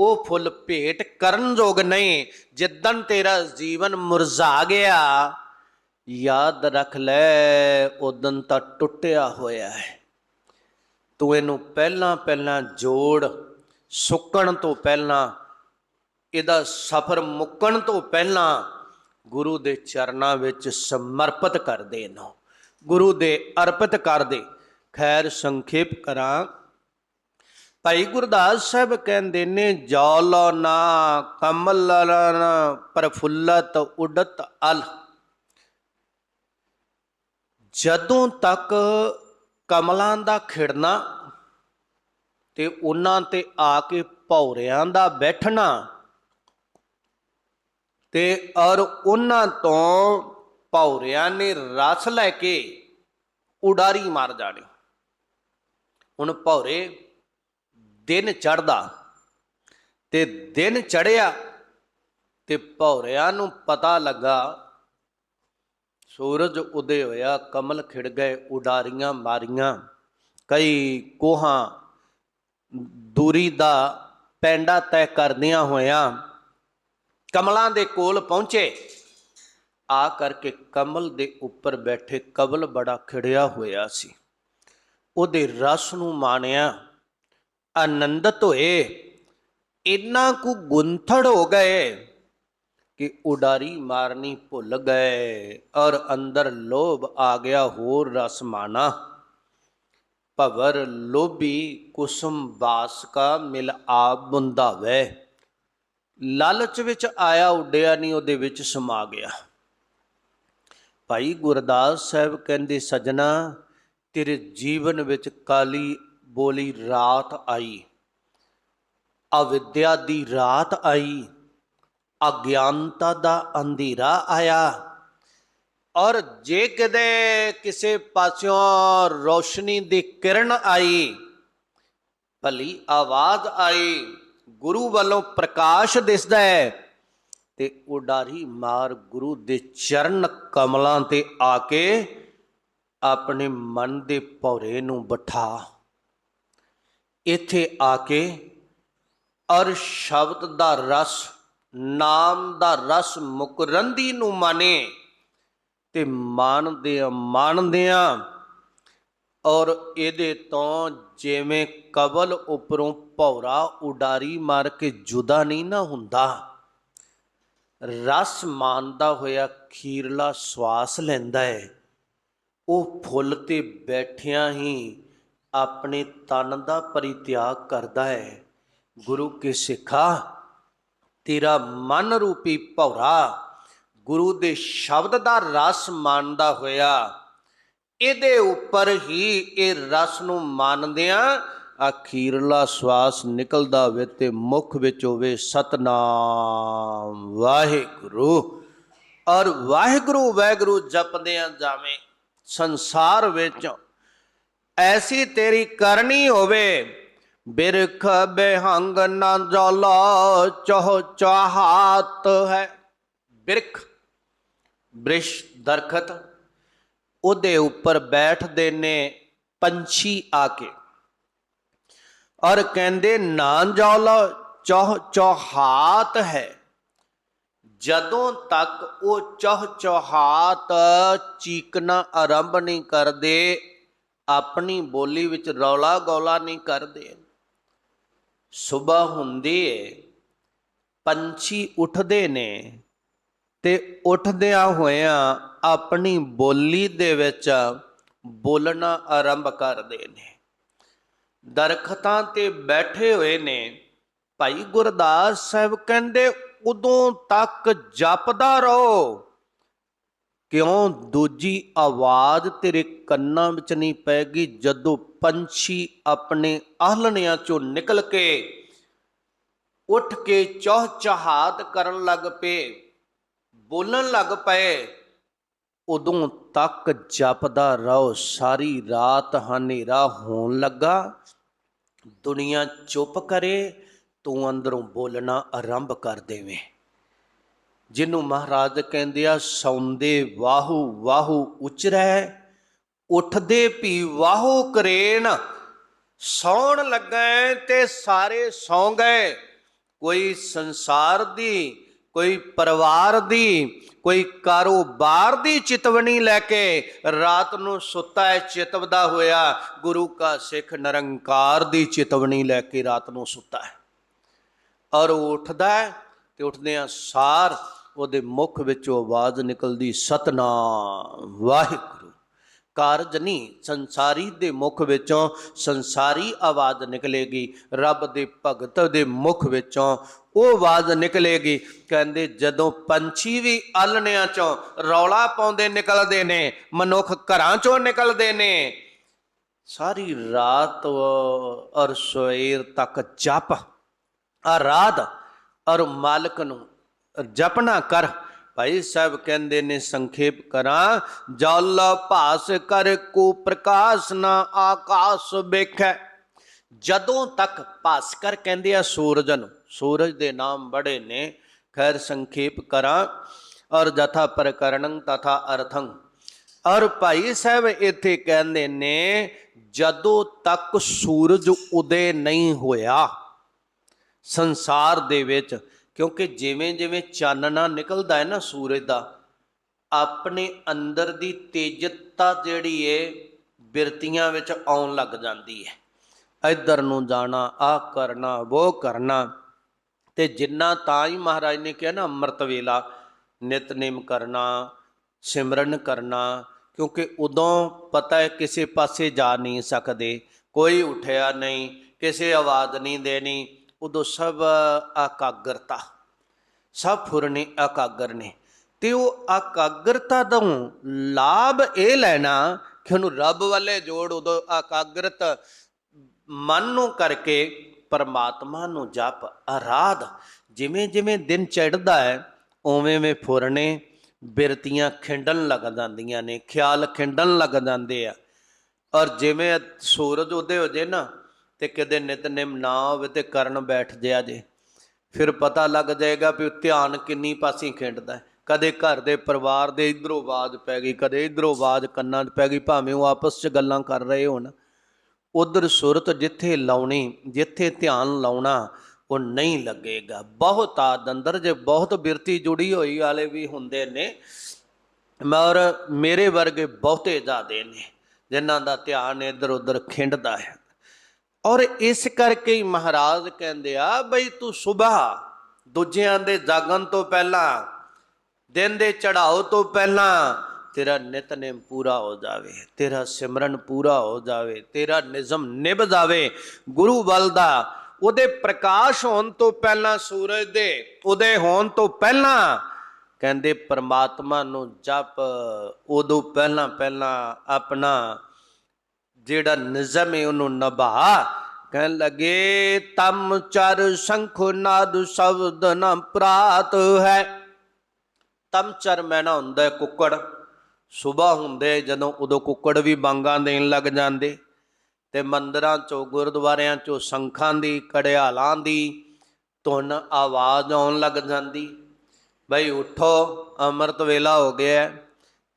ਉਹ ਫੁੱਲ ਭੇਟ ਕਰਨ ਯੋਗ ਨਹੀਂ। ਜਿੱਦਣ ਤੇਰਾ ਜੀਵਨ ਮੁਰਝਾ ਗਿਆ, ਯਾਦ ਰੱਖ ਲੈ, ਉਦੋਂ ਤਾਂ ਟੁੱਟਿਆ ਹੋਇਆ ਹੈ। ਤੂੰ ਇਹਨੂੰ ਪਹਿਲਾਂ ਪਹਿਲਾਂ ਜੋੜ, ਸੁੱਕਣ ਤੋਂ ਪਹਿਲਾਂ, ਇਹਦਾ ਸਫ਼ਰ ਮੁੱਕਣ ਤੋਂ ਪਹਿਲਾਂ ਗੁਰੂ ਦੇ ਚਰਨਾਂ ਵਿੱਚ ਸਮਰਪਿਤ ਕਰ ਦੇ ਇਹਨੂੰ। ਗੁਰੂ ਦੇ ਅਰਪਿਤ ਕਰ ਦੇ। ਖੈਰ ਸੰਖੇਪ ਕਰਾਂ ਭਾਈ ਗੁਰਦਾਸ ਸਾਹਿਬ ਕਹਿੰਦੇ ਨੇ, ਜੌਲ ਨਾ ਕਮਲ ਪ੍ਰਫੁੱਲਤ ਉਡਤ ਅਲ। ਜਦੋਂ ਤੱਕ ਕਮਲਾਂ ਦਾ ਖਿੜਨਾ ਤੇ ਉਹਨਾਂ ਤੇ ਆ ਕੇ ਭੌਰਿਆਂ ਦਾ ਬੈਠਣਾ ਤੇ ਔਰ ਉਹਨਾਂ ਤੋਂ ਭੌਰਿਆਂ ਨੇ ਰਸ ਲੈ ਕੇ ਉਡਾਰੀ ਮਾਰ ਜਾਣੀ। ਹੁਣ ਭੌਰੇ ਦਿਨ ਚੜਦਾ ਤੇ ਦਿਨ ਚੜਿਆ ਤੇ ਭੌਰਿਆਂ ਨੂੰ ਪਤਾ ਲੱਗਾ, ਸੂਰਜ ਉਦੇ ਹੋਇਆ ਕਮਲ ਖਿੜ ਗਏ ਉਡਾਰੀਆਂ ਮਾਰੀਆਂ। ਕਈ ਕੋਹਾਂ ਦੂਰੀ ਦਾ ਪੈਂਡਾ ਤੈਅ ਕਰਦਿਆਂ ਹੋਇਆਂ ਕਮਲਾਂ ਦੇ ਕੋਲ ਪਹੁੰਚੇ। ਆ ਕਰਕੇ ਕਮਲ ਦੇ ਉੱਪਰ ਬੈਠੇ ਕਬਲ ਬੜਾ ਖਿੜਿਆ ਹੋਇਆ ਸੀ। ਉਹਦੇ ਰਸ ਨੂੰ ਮਾਣਿਆ। ਆਨੰਦਿਤ ਹੋਏ ਇੰਨਾ ਕੁ ਗੁੰਥੜ ਹੋ ਗਏ ਕਿ ਉਡਾਰੀ ਮਾਰਨੀ ਭੁੱਲ ਗਏ ਔਰ ਅੰਦਰ ਲੋਭ ਆ ਗਿਆ ਹੋਰ ਰਸ ਮਾਣਾ। ਭਵਰ ਲੋਭੀ ਕੁਸਮ ਬਾਸ ਕਾ ਮਿਲ ਆਪ ਬੁੰਦਾਵੇ ਲਾਲਚ ਵਿੱਚ ਆਇਆ ਉੱਡਿਆ ਨਹੀਂ ਉਹਦੇ ਵਿੱਚ ਸਮਾ ਗਿਆ। ਭਾਈ ਗੁਰਦਾਸ ਸਾਹਿਬ ਕਹਿੰਦੇ, ਸਜਣਾ, ਤੇਰੇ ਜੀਵਨ ਵਿੱਚ ਕਾਲੀ ਬੋਲੀ ਰਾਤ ਆਈ। ਅਵਿਦਿਆ ਦੀ ਰਾਤ ਆਈ। ਅਗਿਆਨਤਾ ਦਾ ਅੰਧੇਰਾ ਆਇਆ। ਔਰ ਜੇ ਕਦੇ ਕਿਸੇ ਪਾਸਿਓਂ ਰੋਸ਼ਨੀ ਦੀ ਕਿਰਨ ਆਈ, ਭਲੀ ਆਵਾਜ਼ ਆਈ, ਗੁਰੂ ਵੱਲੋਂ ਪ੍ਰਕਾਸ਼ ਦਿਸਦਾ ਹੈ, ਤੇ ਉਡਾਰੀ ਮਾਰ ਗੁਰੂ ਦੇ ਚਰਨ ਕਮਲਾਂ ਤੇ ਆ ਕੇ ਆਪਣੇ ਮਨ ਦੇ ਭੌਰੇ ਨੂੰ ਬਿਠਾ। ਇੱਥੇ ਆ ਕੇ ਔਰ ਸ਼ਬਦ ਦਾ ਰਸ, ਨਾਮ ਦਾ ਰਸ ਮੁਕਰੰਦੀ ਨੂੰ ਮਾਨੇ ਤੇ ਮਾਣਦੇ ਮਾਣਦਿਆਂ ਔਰ ਇਹਦੇ ਤੋਂ ਜਿਵੇਂ ਕਬਲ ਉਪਰੋਂ ਭੌਰਾ ਉਡਾਰੀ ਮਾਰ ਕੇ ਜੁਦਾ ਨਹੀਂ ਨਾ ਹੁੰਦਾ। ਰਸ ਮਾਨਦਾ ਹੋਇਆ ਖੀਰਲਾ ਸਵਾਸ ਲੈਂਦਾ ਹੈ। ਉਹ ਫੁੱਲ ਤੇ ਬੈਠਿਆਂ ਹੀ ਆਪਣੇ ਤਨ ਦਾ ਪਰਿਤਿਆਗ ਕਰਦਾ ਹੈ। ਗੁਰੂ ਕੇ ਸਿੱਖਾ, ਤੇਰਾ ਮਨ ਰੂਪੀ ਭੌਰਾ। ਗੁਰੂ ਦੇ ਸ਼ਬਦ ਦਾ ਰਸ ਮੰਨਦਾ ਹੋਇਆ। ਇਹਦੇ ਉੱਪਰ ਹੀ ਇਹ ਰਸ ਨੂੰ ਮੰਨਦਿਆਂ ਅਖੀਰਲਾ ਸਵਾਸ ਨਿਕਲਦਾ ਹੋਵੇ ਤੇ ਮੁਖ ਵਿੱਚ ਹੋਵੇ ਸਤਨਾਮ। ਵਾਹਿਗੁਰੂ। ਔਰ ਵਾਹਿਗੁਰੂ ਵਾਹਿਗੁਰੂ ਜਪਦਿਆਂ ਜਾਵੇਂ ਸੰਸਾਰ ਵਿੱਚ ਐਸੀ ਤੇਰੀ ਕਰਨੀ ਹੋਵੇ। ਬਿਰਖ ਬਿਹੰਗ ਨਾ ਜਲਾ, ਚਹ ਚਾਹਤ ਹੈ। ਬਿਰਖ, ਬ੍ਰਿਸ਼ ਦਰਖਤ, ਉਹਦੇ ਉੱਪਰ ਬੈਠਦੇ ਨੇ ਪੰਛੀ ਆ ਕੇ। ਔਰ ਕਹਿੰਦੇ, ਨਾ ਜੌਲਾ, ਚਹ ਚੌਹਾਤ ਹੈ। ਜਦੋਂ ਤੱਕ ਉਹ ਚਹ ਚੌਹਾਤ ਚੀਕਣਾ ਆਰੰਭ ਨਹੀਂ ਕਰਦੇ ਆਪਣੀ ਬੋਲੀ ਵਿੱਚ ਰੌਲਾ ਗੌਲਾ ਨਹੀਂ ਕਰਦੇ। ਸਵੇਰ ਹੁੰਦੀ ਏ, ਪੰਛੀ ਉੱਠਦੇ ਨੇ ਤੇ ਉੱਠਦਿਆਂ ਹੋਇਆਂ ਆਪਣੀ ਬੋਲੀ ਦੇ ਵਿੱਚ ਬੋਲਣਾ ਆਰੰਭ ਕਰਦੇ ਨੇ। ਦਰਖਤਾਂ ਤੇ ਬੈਠੇ ਹੋਏ ਨੇ, ਭਾਈ ਗੁਰਦਾਸ ਸਾਹਿਬ ਕਹਿੰਦੇ, ਉਦੋਂ ਤੱਕ ਜਪਦਾ ਰਹੋ। ਕਿਉਂ ਦੂਜੀ ਆਵਾਜ਼ ਤੇਰੇ ਕੰਨਾਂ ਵਿੱਚ ਨਹੀਂ ਪੈਗੀ ਜਦੋਂ ਪੰਛੀ ਆਪਣੇ ਆਹਲਣਿਆਂ ਚੋਂ ਨਿਕਲ ਕੇ ਉੱਠ ਕੇ ਚੌਹ ਚਹਾਤ ਕਰਨ ਲੱਗ ਪਏ, ਬੋਲਣ ਲੱਗ ਪਏ, ਉਦੋਂ ਤੱਕ ਜਪਦਾ ਰਹੋ, ਸਾਰੀ ਰਾਤ ਹਨੇਰਾ ਹੋਣ ਲੱਗਾ। ਦੁਨੀਆ ਚੁੱਪ ਕਰੇ, ਤੂੰ ਅੰਦਰੋਂ ਬੋਲਣਾ ਆਰੰਭ ਕਰ ਦੇਵੇਂ। ਜਿਹਨੂੰ ਮਹਾਰਾਜ ਕਹਿੰਦੇ ਆ, ਸੌਂਦੇ ਵਾਹੂ ਵਾਹੂ ਉਚਰੈ, ਉੱਠਦੇ ਪੀ ਵਾਹੂ ਕਰੇਣ। ਸੌਣ ਲੱਗੇ ਤੇ ਸਾਰੇ ਸੌਂ ਗਏ ਕੋਈ ਸੰਸਾਰ ਦੀ, ਕੋਈ ਪਰਿਵਾਰ ਦੀ, ਕੋਈ ਕਾਰੋਬਾਰ ਦੀ ਚਿਤਵਨੀ ਲੈ ਕੇ ਰਾਤ ਨੂੰ ਸੁੱਤਾ ਹੈ ਚਿਤਵਦਾ ਹੋਇਆ। ਗੁਰੂ ਕਾ ਸਿੱਖ ਨਿਰੰਕਾਰ ਦੀ ਚਿਤਵਣੀ ਲੈ ਕੇ ਰਾਤ ਨੂੰ ਸੁੱਤਾ ਹੈ। ਔਰ ਉਹ ਉੱਠਦਾ ਹੈ ਤੇ ਉੱਠਦਿਆਂ ਸਾਰ ਉਹਦੇ ਮੁਖ ਵਿੱਚੋਂ ਆਵਾਜ਼ ਨਿਕਲਦੀ, ਸਤਨਾਮ ਵਾਹਿਗੁਰੂ। ਕਾਰਜ ਨਹੀਂ ਸੰਸਾਰੀ ਦੇ ਮੁਖ ਵਿੱਚੋਂ ਸੰਸਾਰੀ ਆਵਾਜ਼ ਨਿਕਲੇਗੀ, ਰੱਬ ਦੇ ਭਗਤ ਦੇ ਮੁਖ ਵਿੱਚੋਂ ਉਹ ਆਵਾਜ਼ ਨਿਕਲੇਗੀ। ਕਹਿੰਦੇ ਜਦੋਂ ਪੰਛੀ ਵੀ ਆਲਣਿਆਂ ਚੋਂ ਰੌਲਾ ਪਾਉਂਦੇ ਨਿਕਲਦੇ ਨੇ, ਮਨੁੱਖ ਘਰਾਂ ਚੋਂ ਨਿਕਲਦੇ ਨੇ, ਸਾਰੀ ਰਾਤ ਔਰ ਸਵੇਰ ਤੱਕ ਜਪ ਆਰਾਧ ਔਰ ਮਾਲਕ ਨੂੰ ਜਪਣਾ ਕਰ। ਭਾਈ ਸਾਹਿਬ ਕਹਿੰਦੇ ਨੇ, ਸੰਖੇਪ ਕਰਾਂ, ਜਲ ਭਾਸ ਕਰ, ਕੋ ਪ੍ਰਕਾਸ਼ ਨਾ ਆਕਾਸ਼ ਵੇਖੈ। ਜਦੋਂ ਤੱਕ ਭਾਸਕਰ ਕਹਿੰਦੇ ਆ ਸੂਰਜ ਨੂੰ, ਸੂਰਜ ਦੇ ਨਾਮ ਬੜੇ ਨੇ, ਖੈਰ ਸੰਖੇਪ ਕਰਾਂ। ਔਰ ਜਥਾ ਪ੍ਰਕਰਣੰ ਤਥਾ ਅਰਥੰ। ਔਰ ਭਾਈ ਸਾਹਿਬ ਇੱਥੇ ਕਹਿੰਦੇ ਨੇ, ਜਦੋਂ ਤੱਕ ਸੂਰਜ ਉਦੇ ਨਹੀਂ ਹੋਇਆ, ਸੰਸਾਰ ਦੇ ਵਿੱਚ ਕਿਉਂਕਿ ਜਿਵੇਂ ਜਿਵੇਂ ਚਾਨਣਾ ਨਿਕਲਦਾ ਹੈ ਨਾ ਸੂਰਜ ਦਾ, ਆਪਣੇ ਅੰਦਰ ਦੀ ਤੇਜਤਾ ਜਿਹੜੀ ਏ ਬਿਰਤੀਆਂ ਵਿੱਚ ਆਉਣ ਲੱਗ ਜਾਂਦੀ ਹੈ। ਇੱਧਰ ਨੂੰ ਜਾਣਾ ਆ ਕਰਨਾ ਉਹ ਕਰਨਾ, ਤੇ ਜਿੰਨਾ ਤਾਂ ਹੀ ਮਹਾਰਾਜ ਨੇ ਕਿਹਾ ਨਾ, ਅੰਮ੍ਰਿਤ ਵੇਲਾ, ਨਿਤਨੇਮ ਕਰਨਾ, ਸਿਮਰਨ ਕਰਨਾ, ਕਿਉਂਕਿ ਉਦੋਂ ਪਤਾ ਹੈ ਕਿਸੇ ਪਾਸੇ ਜਾ ਨਹੀਂ ਸਕਦੇ, ਕੋਈ ਉਠਿਆ ਨਹੀਂ, ਕਿਸੇ ਆਵਾਜ਼ ਨਹੀਂ ਦੇਣੀ ਉਦੋਂ ਸਭ ਆਕਾਗਰਤਾ ਸਭ ਫੁਰਨੇ ਆਕਾਗਰ ਨੇ। ਤੇ ਉਹ ਆਕਾਗਰਤਾ ਦਾ ਲਾਭ ਇਹ ਲੈਣਾ ਕਿ ਉਹਨੂੰ ਰੱਬ ਵਾਲੇ ਜੋੜ ਉਦੋਂ ਆਕਾਗਰਤ ਮਨ ਨੂੰ ਕਰਕੇ ਪਰਮਾਤਮਾ ਨੂੰ ਜਪ, ਆਰਾਧ, ਜਿਵੇਂ ਜਿਵੇਂ ਦਿਨ ਚੜ੍ਹਦਾ ਹੈ, ਉਵੇਂ ਵੇਂ ਫੁਰਨੇ ਬਿਰਤੀਆਂ ਖਿੰਡਣ ਲੱਗ ਜਾਂਦੀਆਂ ਨੇ, ਖਿਆਲ ਖਿੰਡਣ ਲੱਗ ਜਾਂਦੇ ਆ। ਔਰ ਜਿਵੇਂ ਸੂਰਜ ਉਹਦੇ ਹੋ ਜੇ ਨਾ ਤੇ ਕਿਤੇ ਨਿਤਨੇਮ ਨਾ ਹੋਵੇ ਤੇ ਕਰਨ ਬੈਠ ਜਿਆ ਜੇ। ਫਿਰ ਪਤਾ ਲੱਗ ਜਾਏਗਾ ਵੀ ਧਿਆਨ ਕਿੰਨੀ ਪਾਸੇ ਖਿੰਡਦਾ ਹੈ। ਕਦੇ ਘਰ ਦੇ ਪਰਿਵਾਰ ਦੇ ਇਧਰੋਂ ਆਵਾਜ਼ ਪੈ ਗਈ, ਕਦੇ ਇਧਰੋਂ ਆਵਾਜ਼ ਕੰਨਾਂ 'ਚ ਪੈ ਗਈ, ਭਾਵੇਂ ਉਹ ਆਪਸ 'ਚ ਗੱਲਾਂ ਕਰ ਰਹੇ ਹੋਣ। ਉਧਰ ਸੁਰਤ ਜਿੱਥੇ ਲਾਉਣੀ, ਜਿੱਥੇ ਧਿਆਨ ਲਾਉਣਾ, ਉਹ ਨਹੀਂ ਲੱਗੇਗਾ। ਬਹੁਤ ਆਦ ਅੰਦਰ, ਜੇ ਬਹੁਤ ਬਿਰਤੀ ਜੁੜੀ ਹੋਈ ਵਾਲੇ ਵੀ ਹੁੰਦੇ ਨੇ ਮਰ ਮੇਰੇ ਵਰਗੇ ਬਹੁਤੇ ਜ਼ਿਆਦੇ ਨੇ, ਜਿਨ੍ਹਾਂ ਦਾ ਧਿਆਨ ਇੱਧਰ ਉੱਧਰ ਖਿੰਡਦਾ ਹੈ। ਔਰ ਇਸ ਕਰਕੇ ਹੀ ਮਹਾਰਾਜ ਕਹਿੰਦੇ ਆ, ਬਈ ਤੂੰ ਸਵੇਰ ਦੂਜਿਆਂ ਦੇ ਜਾਗਣ ਤੋਂ ਪਹਿਲਾਂ, ਦਿਨ ਦੇ ਚੜਾਓ ਤੋਂ ਪਹਿਲਾਂ ਤੇਰਾ ਨਿਤਨੇਮ ਪੂਰਾ ਹੋ ਜਾਵੇ, ਤੇਰਾ ਸਿਮਰਨ ਪੂਰਾ ਹੋ ਜਾਵੇ, ਤੇਰਾ ਨਿਜ਼ਮ ਨਿਭ ਜਾਵੇ, ਗੁਰੂ ਬਲ ਦਾ ਉਹਦੇ ਪ੍ਰਕਾਸ਼ ਹੋਣ ਤੋਂ ਪਹਿਲਾਂ, ਸੂਰਜ ਦੇ ਉਹਦੇ ਹੋਣ ਤੋਂ ਪਹਿਲਾਂ ਕਹਿੰਦੇ ਪਰਮਾਤਮਾ ਨੂੰ ਜਪ, ਉਦੋਂ ਪਹਿਲਾਂ ਪਹਿਲਾਂ ਆਪਣਾ ਜਿਹੜਾ ਨਿਜ਼ਮ ਹੈ ਉਹਨੂੰ ਨਿਭਾ। ਕਹਿਣ ਲੱਗੇ, ਤਮ ਚਰ ਸ਼ੰਖ ਨਾਦ ਸ਼ਬਦ ਨ ਪ੍ਰਾਤ ਹੈ। ਤਮ ਚਰ ਮੈਨਾ ਹੁੰਦਾ ਹੈ ਕੁੱਕੜ। ਸਵੇਰ ਹੁੰਦੇ ਜਦੋਂ ਉਦੋਂ ਕੁੱਕੜ ਵੀ ਬਾਂਗਾਂ ਦੇਣ ਲੱਗ ਜਾਂਦੇ। ਤੇ ਮੰਦਰਾਂ ਚੋਂ, ਗੁਰਦੁਆਰਿਆਂ ਚੋਂ ਸੰਖਾਂ ਦੀ ਕੜਿਆਲਾਂ ਦੀ ਧੁਨ ਆਵਾਜ਼ ਆਉਣ ਲੱਗ ਜਾਂਦੀ। ਬਈ ਉਠੋ, ਅੰਮ੍ਰਿਤ ਵੇਲਾ ਹੋ ਗਿਆ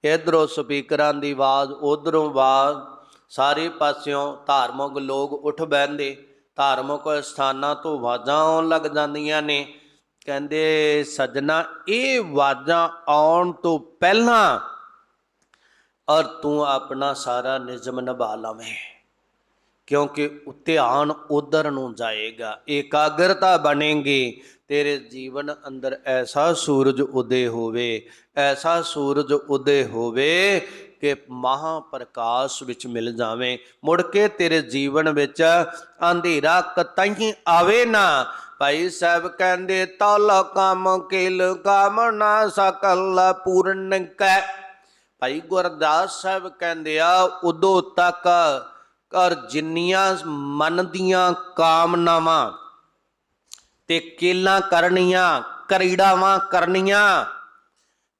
ਇਧਰੋਂ ਸਪੀਕਰਾਂ ਦੀ ਆਵਾਜ਼, ਉਧਰੋਂ ਆਵਾਜ਼ ਸਾਰੇ ਪਾਸਿਓਂ ਧਾਰਮਿਕ ਲੋਕ ਉੱਠ ਬੈੰਦੇ ਧਾਰਮਿਕ ਸਥਾਨਾਂ ਤੋਂ ਆਵਾਜ਼ਾਂ ਆਉਣ ਲੱਗ ਜਾਂਦੀਆਂ ਨੇ। ਕਹਿੰਦੇ, ਸੱਜਣਾ, ਇਹ ਆਵਾਜ਼ਾਂ ਆਉਣ ਤੋਂ ਪਹਿਲਾਂ ਔਰ ਤੂੰ ਆਪਣਾ ਸਾਰਾ ਨਿਯਮ ਨਿਭਾ ਲਵੇਂ, ਕਿਉਂਕਿ ਧਿਆਨ ਉਧਰ ਨੂੰ ਜਾਏਗਾ ਏਕਾਗਰਤਾ ਬਣੇਗੀ। ਤੇਰੇ ਜੀਵਨ ਅੰਦਰ ਐਸਾ ਸੂਰਜ ਉਦੇ ਹੋਵੇ, ਐਸਾ ਸੂਰਜ ਉਦੇ ਹੋਵੇ ਕਿ ਮਹਾ ਪ੍ਰਕਾਸ਼ ਵਿੱਚ ਮਿਲ ਜਾਵੇਂ। ਮੁੜ ਕੇ ਤੇਰੇ ਜੀਵਨ ਵਿੱਚ ਅੰਧੇਰਾ ਕਤਈ ਆਵੇ ਨਾ। ਭਾਈ ਸਾਹਿਬ ਕਹਿੰਦੇ, ਤਲ ਕੰਮ ਕਿਲ ਕਾਮ ਸਕਲ ਪੂਰਨ ਕੈ। ਭਾਈ ਗੁਰਦਾਸ ਸਾਹਿਬ ਕਹਿੰਦੇ ਆ, ਉਦੋਂ ਤੱਕ ਕਰ ਜਿੰਨੀਆਂ ਮਨ ਦੀਆਂ ਕਾਮਨਾਵਾਂ ਤੇ ਕੇਲਾਂ ਕਰਨੀਆਂ, ਕਰੀੜਾਵਾਂ ਕਰਨੀਆਂ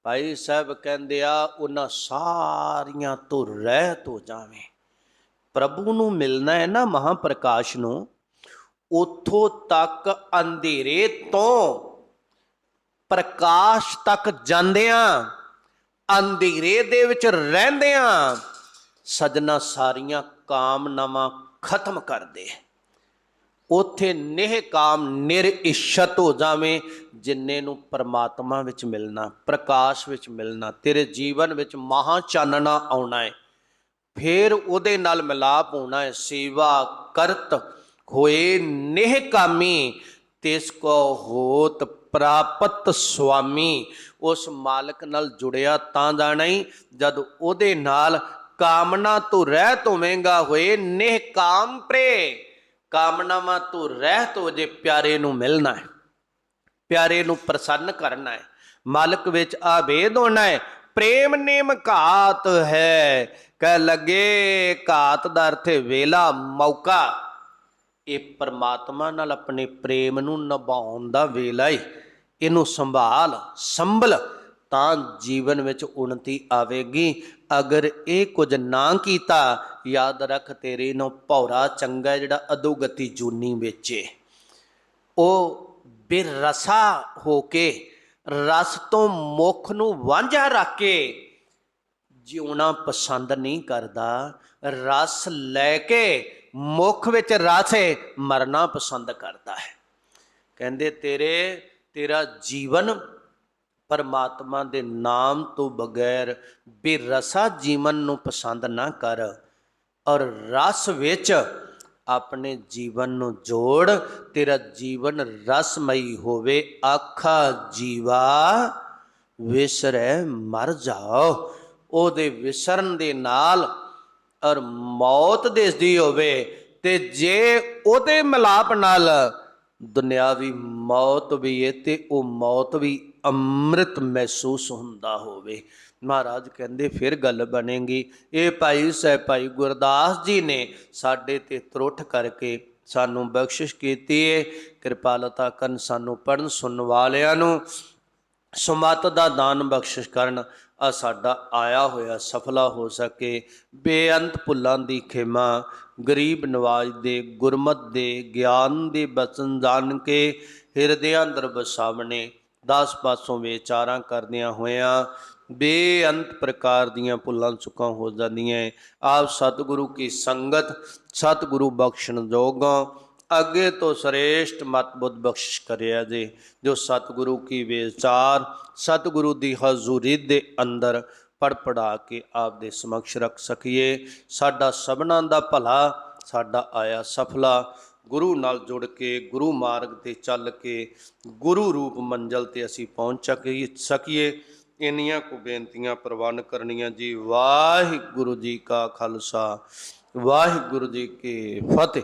ਭਾਈ ਸਾਹਿਬ ਕਹਿੰਦੇ ਆ, ਉਹਨਾਂ ਸਾਰੀਆਂ ਤੋਂ ਰਹਿਤ ਹੋ ਜਾਵੇਂ। ਪ੍ਰਭੂ ਨੂੰ ਮਿਲਣਾ ਹੈ ਨਾ ਮਹਾਪ੍ਰਕਾਸ਼ ਨੂੰ, ਉਥੋਂ ਤੱਕ ਅੰਧੇਰੇ ਤੋਂ ਪ੍ਰਕਾਸ਼ ਤੱਕ ਜਾਂਦਿਆਂ ਅੰਧੇਰੇ ਦੇ ਵਿੱਚ ਰਹਿੰਦਿਆਂ ਸਜਣਾ ਸਾਰੀਆਂ ਕਾਮਨਾਵਾਂ ਖਤਮ ਕਰਦੇ ਉਥੇ ਨੇਹ ਕਾਮ ਨਿਰਇਸ਼ਤ ਹੋ ਜਾਵੇਂ, ਜਿੰਨੇ ਨੂੰ ਪਰਮਾਤਮਾ ਵਿੱਚ ਮਿਲਣਾ, ਪ੍ਰਕਾਸ਼ ਵਿੱਚ ਮਿਲਣਾ, ਤੇਰੇ ਜੀਵਨ ਵਿੱਚ ਮਹਾ ਚਾਨਣਾ ਆਉਣਾ ਹੈ। ਫੇਰ ਉਹਦੇ ਨਾਲ ਮਿਲਾਪ ਹੋਣਾ ਹੈ, ਸੇਵਾ ਕਰਤ ਹੋਏ ਨੇਹ ਕਾਮੀ, ਤਿਸ ਕੋ ਹੋਤ ਪ੍ਰਾਪਤ ਸੁਆਮੀ। ਉਸ ਮਾਲਕ ਨਾਲ ਜੁੜਿਆ ਤਾਂ ਜਾਣਾ ਹੀ, ਜਦ ਉਹਦੇ ਨਾਲ ਕਾਮਨਾ ਤੋਂ ਰਹਿਤ ਹੋਵੇਂਗਾ, ਹੋਏ ਨੇਹ ਪ੍ਰੇ ਕਾਮਨਾਵਾਂ ਤੋਂ ਰਹਿਤ ਹੋ ਜੇ ਪਿਆਰੇ ਨੂੰ ਮਿਲਣਾ ਹੈ, ਪਿਆਰੇ ਨੂੰ ਪ੍ਰਸੰਨ ਕਰਨਾ ਹੈ, ਮਾਲਕ ਵਿੱਚ ਆਭੇਦ ਹੋਣਾ ਹੈ, ਪ੍ਰੇਮ ਨੇਮ ਘਾਤ ਹੈ, ਕਹਿ ਲੱਗੇ ਘਾਤ ਦਾ ਅਰਥ ਹੈ ਵੇਲਾ ਮੌਕਾ। ਇਹ ਪਰਮਾਤਮਾ ਨਾਲ ਆਪਣੇ ਪ੍ਰੇਮ ਨੂੰ ਨਿਭਾਉਣ ਦਾ ਵੇਲਾ ਹੈ ਇਹਨੂੰ ਸੰਭਾਲ, ਸੰਭਲ ਤਾਂ ਜੀਵਨ ਵਿੱਚ ਉન્નਤੀ ਆਵੇਗੀ। ਅਗਰ ਇਹ ਕੁਝ ਨਾ ਕੀਤਾ, ਯਾਦ ਰੱਖ ਤੇਰੇ ਨੂੰ ਭੌਰਾ ਚੰਗਾ ਜਿਹੜਾ ਅਦੋਗਤੀ ਜੂਨੀ ਵੇਚੇ ਉਹ ਬੇਰਸਾ ਹੋ ਕੇ ਰਸ ਤੋਂ ਮੁਖ ਨੂੰ ਵਾਂਝਾ ਰੱਖ ਕੇ ਜਿਉਣਾ ਪਸੰਦ ਨਹੀਂ ਕਰਦਾ। ਰਸ ਲੈ ਕੇ ਮੁਖ ਵਿੱਚ ਰਸ ਹੈ ਮਰਨਾ ਪਸੰਦ ਕਰਦਾ ਹੈ। ਕਹਿੰਦੇ ਤੇਰੇ, ਤੇਰਾ ਜੀਵਨ ਪਰਮਾਤਮਾ ਦੇ ਨਾਮ ਤੋਂ ਬਗੈਰ ਬੇਰਸਾ ਜੀਵਨ ਨੂੰ ਪਸੰਦ ਨਾ ਕਰ ਔਰ ਰਸ ਵਿੱਚ ਆਪਣੇ ਜੀਵਨ ਨੂੰ ਜੋੜ, ਤੇਰਾ ਜੀਵਨ ਰਸਮਈ ਹੋਵੇ, ਆਖਾ ਜੀਵਾ ਵਿਸਰੈ ਮਰ ਜਾਓ। ਉਹਦੇ ਵਿਸਰਨ ਦੇ ਨਾਲ ਔਰ ਮੌਤ ਦੇਸਦੀ ਹੋਵੇ ਤੇ ਜੇ ਉਹਦੇ ਮਿਲਾਪ ਨਾਲ ਦੁਨਿਆਵੀ ਮੌਤ ਵੀ ਹੈ ਤੇ ਉਹ ਮੌਤ ਵੀ ਅੰਮ੍ਰਿਤ ਮਹਿਸੂਸ ਹੁੰਦਾ ਹੋਵੇ। ਮਹਾਰਾਜ ਕਹਿੰਦੇ, ਫਿਰ ਗੱਲ ਬਣੇਗੀ। ਇਹ ਭਾਈ ਸਾਹਿਬ ਭਾਈ ਗੁਰਦਾਸ ਜੀ ਨੇ ਸਾਡੇ ਤੇ ਤਰੁੱਠ ਕਰਕੇ ਸਾਨੂੰ ਬਖਸ਼ਿਸ਼ ਕੀਤੀ ਹੈ ਕਿਰਪਾਲਤਾ ਕਰਨ ਸਾਨੂੰ ਪੜਨ ਸੁਣਨ ਵਾਲਿਆਂ ਨੂੰ। ਸੁਮਤ ਦਾ ਦਾਨ ਬਖਸ਼ਿਸ਼ ਕਰਨ। ਆ ਸਾਡਾ ਆਇਆ ਹੋਇਆ ਸਫਲਾ ਹੋ ਸਕੇ। ਬੇਅੰਤ ਭੁੱਲਾਂ ਦੀ ਖਿਮਾ। ਗਰੀਬ ਨਵਾਜ ਦੇ, ਗੁਰਮਤ ਦੇ, ਗਿਆਨ ਦੇ ਬਚਨ ਜਾਣ ਕੇ ਹਿਰਦਿਆਂ ਅੰਦਰ ਵਸਾਵਣੇ। ਦਸ ਪਾਸੋਂ ਵਿਚਾਰਾਂ ਕਰਦਿਆਂ ਹੋਇਆਂ, ਬੇਅੰਤ ਪ੍ਰਕਾਰ ਦੀਆਂ ਭੁੱਲਾਂ ਚੁੱਕਾਂ ਹੋ ਜਾਂਦੀਆਂ ਆਪ ਸਤਿਗੁਰੂ ਕੀ ਸੰਗਤ, ਸਤਿਗੁਰੂ ਬਖਸ਼ਣ ਜੋਗਾਂ, ਅੱਗੇ ਤੋਂ ਸ੍ਰੇਸ਼ਟ ਮਤ ਬੁੱਧ ਬਖਸ਼ਿਸ਼ ਕਰਿਆ ਜੀ। ਜੋ ਸਤਿਗੁਰੂ ਕੀ ਵਿਚਾਰ, ਸਤਿਗੁਰੂ ਦੀ ਹਜ਼ੂਰੀ ਦੇ ਅੰਦਰ ਪੜਪੜਾ ਕੇ ਆਪ ਦੇ ਸਮਕਸ਼ ਰੱਖ ਸਕੀਏ। ਸਾਡਾ ਸਭਨਾਂ ਦਾ ਭਲਾ, ਸਾਡਾ ਆਇਆ ਸਫਲਾ। ਗੁਰੂ ਨਾਲ ਜੁੜ ਕੇ, ਗੁਰੂ ਮਾਰਗ ਤੇ ਚੱਲ ਕੇ, ਗੁਰੂ ਰੂਪ ਮੰਜ਼ਲ ਤੇ ਅਸੀਂ ਪਹੁੰਚ ਸਕੀਏ ਸਕੀਏ। ਇੰਨੀਆਂ ਕੁ ਬੇਨਤੀਆਂ ਪ੍ਰਵਾਨ ਕਰਨੀਆਂ ਜੀ। ਵਾਹਿਗੁਰੂ ਜੀ ਕਾ ਖਾਲਸਾ, ਵਾਹਿਗੁਰੂ ਜੀ ਕੀ ਫਤਿਹ।